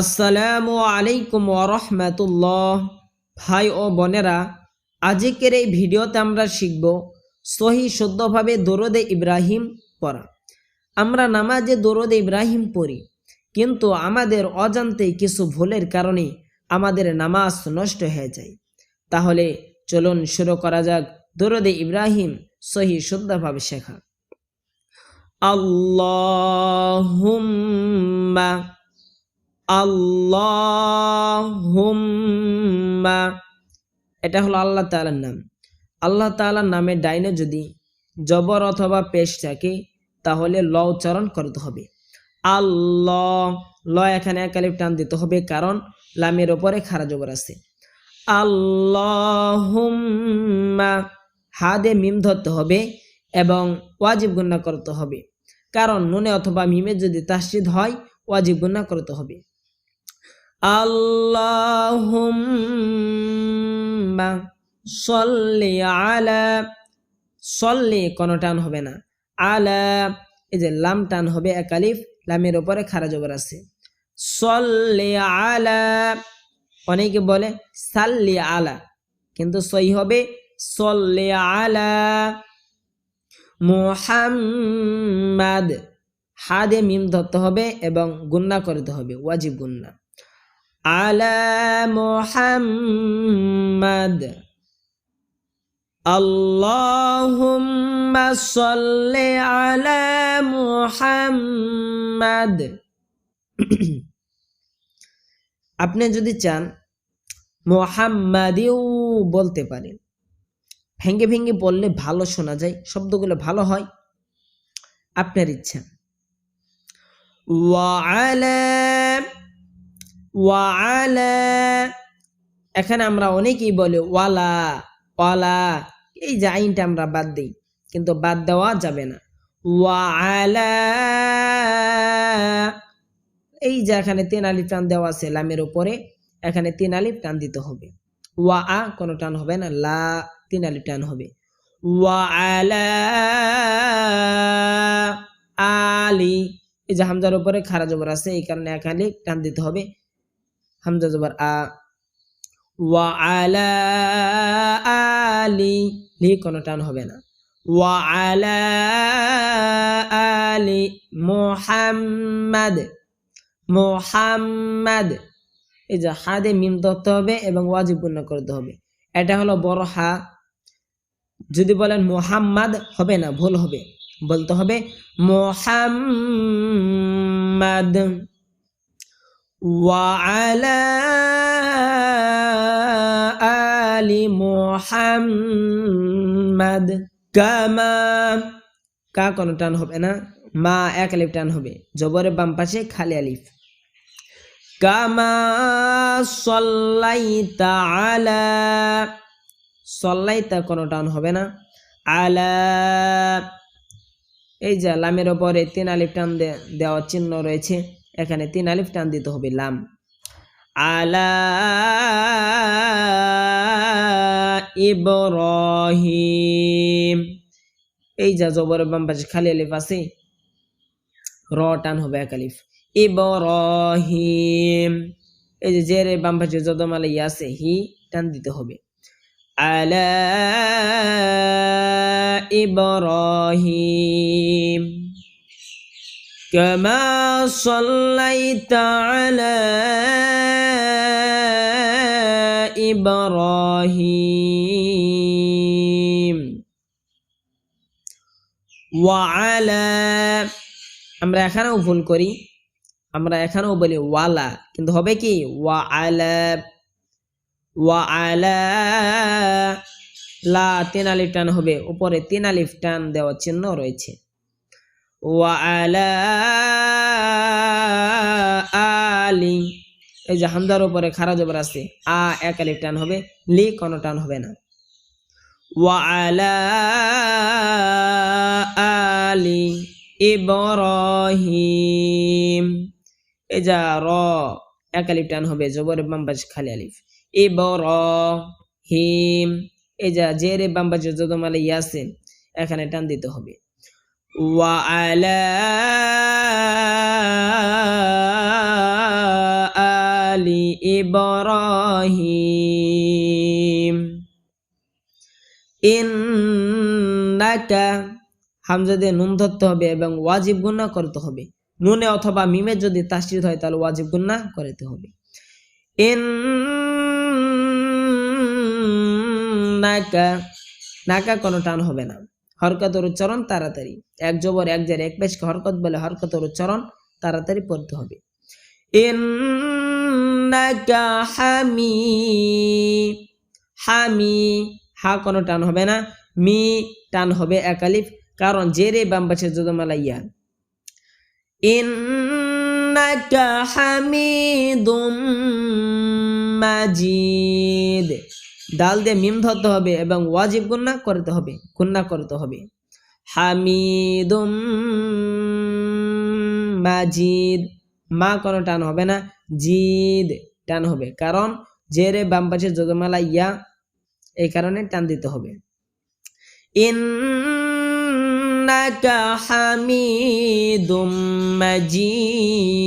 আসসালামু আলাইকুম ওরহমতুল্লাহ ভাই ও বোনেরা, আজকের এই ভিডিওতে আমরা শিখব সহি শুদ্ধভাবে দরদে ইব্রাহিম পড়া। আমরা নামাজে দরদে ইব্রাহিম পড়ি, কিন্তু আমাদের অজান্তে কিছু ভুলের কারণে আমাদের নামাজ নষ্ট হয়ে যায়। তাহলে চলুন শুরু করা যাক দরদে ইব্রাহিম সহি শুদ্ধভাবে শেখা। আল্লাহুম্মা আল্লাহুম্মা। এটা হলো আল্লাহ তাআলার নাম। আল্লাহ তাআলার নামে ডাইনে যদি জবর অথবা পেশ থাকে, তাহলে ল উচ্চারণ করতে হবে। আল্লাহ, ল এখানে একালিপ টান দিতে হবে, কারণ লামের ওপরে খারা জবর আছে। আল্লাহুম্মা, হাদে মিম ধরতে হবে এবং ওয়াজিব গুন্না করতে হবে। কারণ নুনে অথবা মিমে যদি তাসজিদ হয়, ওয়াজিব গুন্না করতে হবে। আল্লাহুম্মা সল্লি আলা, সল্লি কোনো টান হবে না, আলা, এই যে লাম টান হবে একালিফ লামের উপরে খারা জবর আছে। সল্লি আলা, অনেকে বলে সাল্লি আলা, কিন্তু সহি হবে সল্লি আলা। মুহাম্মাদ, হাদে মিম ধরতে হবে এবং গুন্না করতে হবে, ওয়াজিব গুন্না। আলা মুহাম্মাদ। আল্লাহুম্মা সাল্লি আলা মুহাম্মাদ। আপনি যদি চান মোহাম্মাদিও বলতে পারেন। ভেঙ্গে ভেঙ্গে বললে ভালো শোনা যায়, শব্দগুলো ভালো হয়। আপনার ইচ্ছা। ওয়ালা ওয়ালা। এখানে আমরা অনেকেই বলে ওয়ালা ওয়ালা। এই যে আইনটা আমরা বাদ দিই, কিন্তু বাদ দেওয়া যাবে না। ওয়ালা। এই যে এখানে তিন আলিফ টান দেওয়া আছে লামের উপরে, এখানে তিন আলিফ টান দিতে হবে। ওয়া আ কোনো টান হবে না, লা, তিন আলিফ টান হবে। ওয়া আলা। আলি এই যে হামজার উপরে খারা জবর আছে, এই কারণে এক আলিফ টান দিতে হবে। হামজা জবর আ, ওয়া আলা আলি, লি কোনো টান হবে না। ওয়া আলা আলি মুহাম্মাদ, মোহাম্মদ। এই যে হাদে মিম ধরতে হবে এবং ওয়াজিব পূর্ণ করতে হবে। এটা হলো বড় হা। যদি বলেন মোহাম্মদ, হবে না, ভুল হবে। বলতে হবে মোহাম্মদ। ওয়ালা আলি মোহাম্মদ কামা কা কোনো টান হবে না? মা এক আলিফ হবে। জবরের বাম পাশে খালি আলিফ। কামা সল্লাইতা আলা সল্লাইতা কোনো টান হবে না। আলা এই যে লামের ওপরে তিন আলিফ টান দেওয়ার চিহ্ন রয়েছে। এখানে তিন আলিফ টান দিতে হবে, লাম। আলা এই যা জবরের বাম পাশে খালি আলিফ আছে, র টান হবে এক আলিফ। ইব্রাহিম। এই যে জেরে বাম পাশে যদমালা ইয়া আছে, হি টান দিতে হবে। আলা ইব্রাহিম। كما صليت على إبراهيم وعلى আমরা এখানেও ভুল করি আমরা এখানেও বলি ওয়ালা কিন্তু হবে কি ওয়া আলা ওয়া আলা লা তিন আলিফ টান হবে উপরে তিন আলিফ টান দেওয়ার চিহ্ন রয়েছে ওয়া আলা এই যে হামদার উপরে খারা জবর আছে, আ এক টান হবে, লি কোনো টান হবে না। ওয়া আলা ইব্রাহিম এই যা র এক টান হবে, জবর বাম পাশে খালি আলিফ। ইব্রাহিম। এই যা জেরে বাম পাশে যদমালে ইয়াসিন, এখানে টান দিতে হবে। وعلى آل إبراهيم ইন্নাকা হামজা দিয়ে নুন ধরতে হবে এবং ওয়াজিব গুন্না করতে হবে নুনে অথবা মিমে যদি তাসরিদ হয় তাহলে ওয়াজিব গুন্না করতে হবে ইন্নাকা নাকা কোনো টান হবে না হরকতের উচ্চারণ তাড়াতাড়ি। এক জবর, এক জের, এক পেশকে হরকত বলে হরকতের উচ্চারণ তাড়াতাড়ি পড়তে হবে। হামি হামি, হা কোনো টান হবে না, মি টান হবে একালিফ কারণ জেরে বাম পাশে যদমালা ইয়া ইন্নাকা হামিদুম মাজিদ। ডাল দিয়ে মিম ধরতে হবে এবং ওয়াজিব গুন্না করতে হবে গুন্না করতে হবে। হামিদুম মাজিদ। মা কোনো টান হবে না, জিদ টান হবে। কারণ জেরে বাম পাশে যদমালা ইয়া, এই কারণে টান দিতে হবে। ইন্নাকা হামিদুম মাজিদ।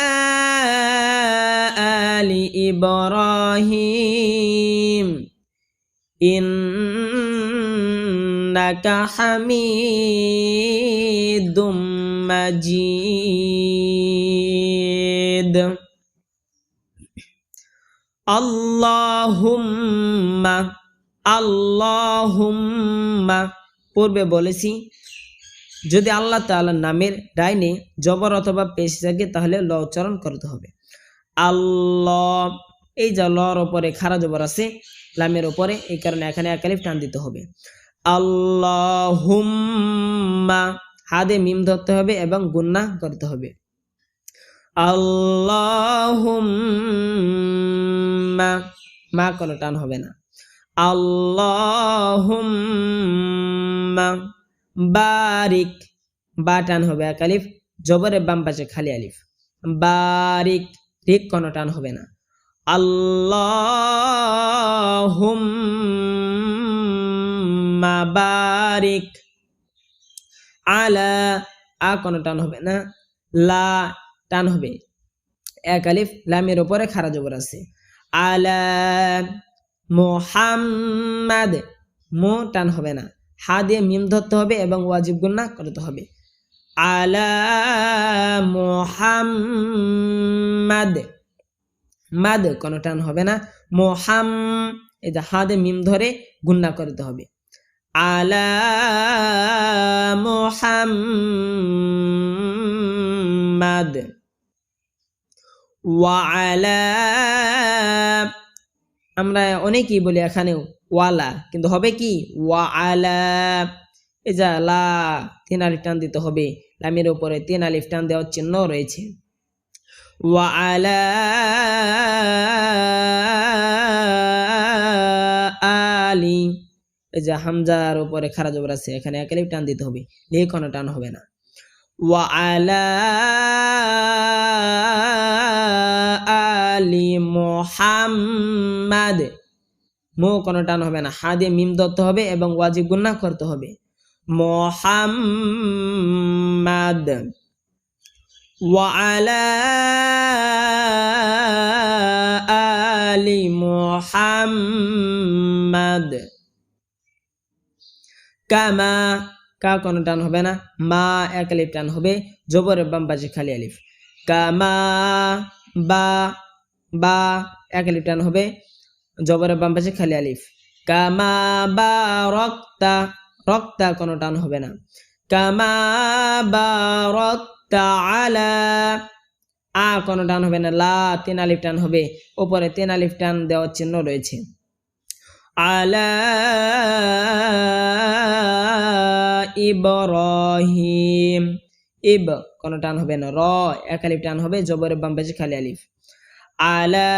إبراهيم إنك حميد مجيد আল্লাহুম্মা আল্লাহুম্মা পূর্বে বলেছি যদি আল্লাহ তাআলার নামের ডাইনে জবর অথবা পেশ থাকে তাহলে ল উচ্চারণ করতে হবে আল্লাহ। এই যা লর ওপরে খারা জবর আছে, লামের ওপরে এই কারণে এখানে একালিফ টান দিতে হবে। আল্লাহুম্মা, হাদে মিম ধরতে হবে এবং গুন্না করতে হবে। আল্লাহুম্মা, মা কোনো টান হবে না। আল্লাহুম্মা, বারিক, বা টান হবে এক আলিফ জবরে বাম পাশে খালি আলিফ। বারিক রিক কোনো টান হবে না। আল্লাহুম্মা বারিক আলা, আ কোনো টান হবে না, লা টান হবে। এক আলিফ, লামের ওপরে খারা জবর আছে। আলা মোহাম্মদ, মো টান হবে না। হা দিয়ে মিম ধরতে হবে এবং ওয়াজিব গুন্না করতে হবে। আলা মোহাম্মদ। মাদ কোনো টান হবে না। মোহাম, এই যে হা দিয়ে মিম ধরে গুন্না করতে হবে। আলা মোহাম্মদ। ওয়ালা আমরা অনেকেই বলি এখানেও ওয়ালা, কিন্তু হবে কি? ওয়ালা এই যা লা তিন আলিফ টান দিতে হবে, লামের উপরে তিন আলিফ টান দেওয়ার চিহ্ন রয়েছে। ওয়া আলা আলি, এই যে হামজার উপরে খারা জবর আছে, এখানে এক আলিফ টান দিতে হবে লেখনো টান হবে না। ওয়া আলা আলি মোহাম্মদ, মো কোনো টান হবে না হাদে মিম ধরতে হবে এবং ওয়াজিব গুন্না করতে হবে। মোহাম্মদ وعلى আলি মোহাম্মদ কামা কা কোনো টান হবে না মা এক আলিফ টান হবে জবরের বাম পাশে খালি আলিফ কামা বা বা এক আলিফ টান হবে জবরের বাম পাশে খালি আলিফ কামা বা রক্তা রক্তা কোনো টান হবে না। কামা বা রক্তা আলা আ কোনো টান হবে না। লা, তিন আলিফ টান হবে। ওপরে তিন আলিফ টান দেওয়ার চিহ্ন রয়েছে। আলা ইব্রাহিম, ইব কোনো টান হবে না। র, এক আলিফ টান হবে। জবরের বাম পাশে খালি আলিফ। আলা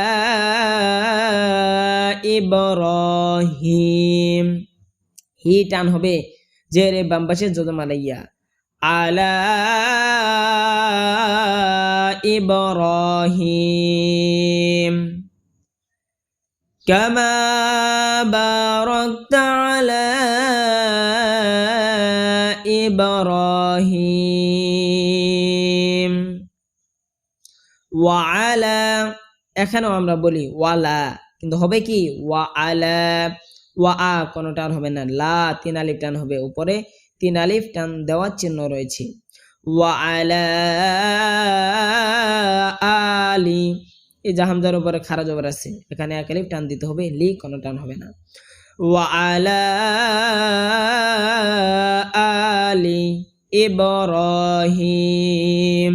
ইব্রাহিম হি টান হবে জের বাম পাশে যদম আলাইয়া আলা ইব্রাহিম كما باركت على إبراهيم وعلى এখানেও আমরা বলি ওয়ালা কিন্তু হবে কি ওয়া আলা ওয়া আ কোনো টান হবে না। লা, তিন আলিফ টান হবে। উপরে তিন আলিফ টান দেওয়ার চিহ্ন রয়েছে। ওয়া আলা আলি। এই জাহামদার উপরে খারা জবর আছে। এখানে এক আলিফ টান দিতে হবে। লি কোনো টান হবে না। ওয়া আলা আলি। ইব্রাহিম।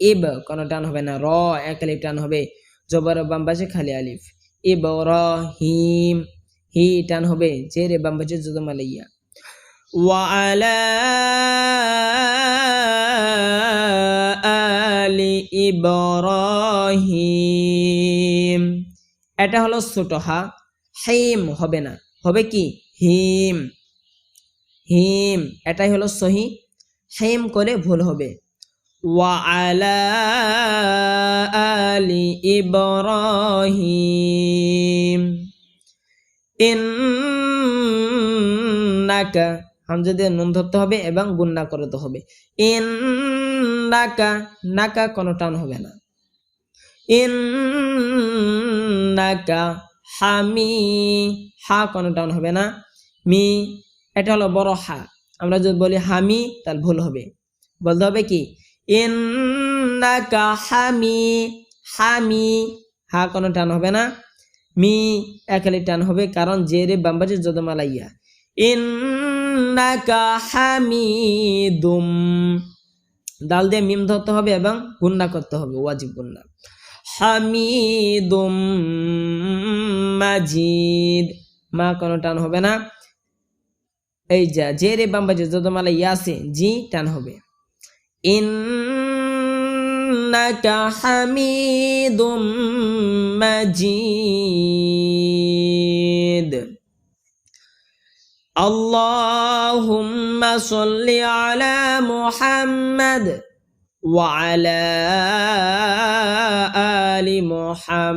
ইব কোনো টান হবে না। র এক আলিফ টান হবে। জবর বাম পাশে খালি আলিফ। ইব্রাহিম। হি টান হবে জেরে বাম পাশে জুদম আলাইয়া ওয়া আলা আলি ইব্রাহিম এটা হলো ছোট হা হিম হবে না হবে কি হিম হিম এটাই হলো সহি হিম করে ভুল হবে وعلى آل إبراهيم ইন্নাকা হামজা দিয়ে নুন ধরতে হবে এবং গুন্না করতে হবে। ইন্নাকা, নাকা কোনো টান হবে না। ইন্নাকা হামি হা কোনো টান হবে না। মি, এটা হলো বড় হা। আমরা যদি বলি হামি তাহলে ভুল হবে। বলতে হবে কি? ইন্নাকা হামি হামি হা কোনো টান হবে না। মি একালি টান হবে, কারণ জেরে বাম্বাজের যদমালাইয়া। ইন্নাকা হামিদুম। দাল দিয়ে মিম ধরতে হবে এবং গুন্না করতে হবে, ওয়াজিব গুন্না। হামিদুম মাজিদ। মা কোনো টান হবে না। এই যা জেরে বাম্বাজের যদমালাইয়া আছে, জি টান হবে। إنك حميد مجيد. اللهم صل على محمد وعلى آل محمد.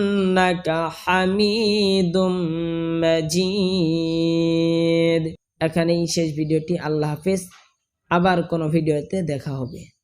এখানেই শেষ ভিডিওটি। আল্লাহ হাফেজ। আবার কোনো ভিডিওতে দেখা হবে।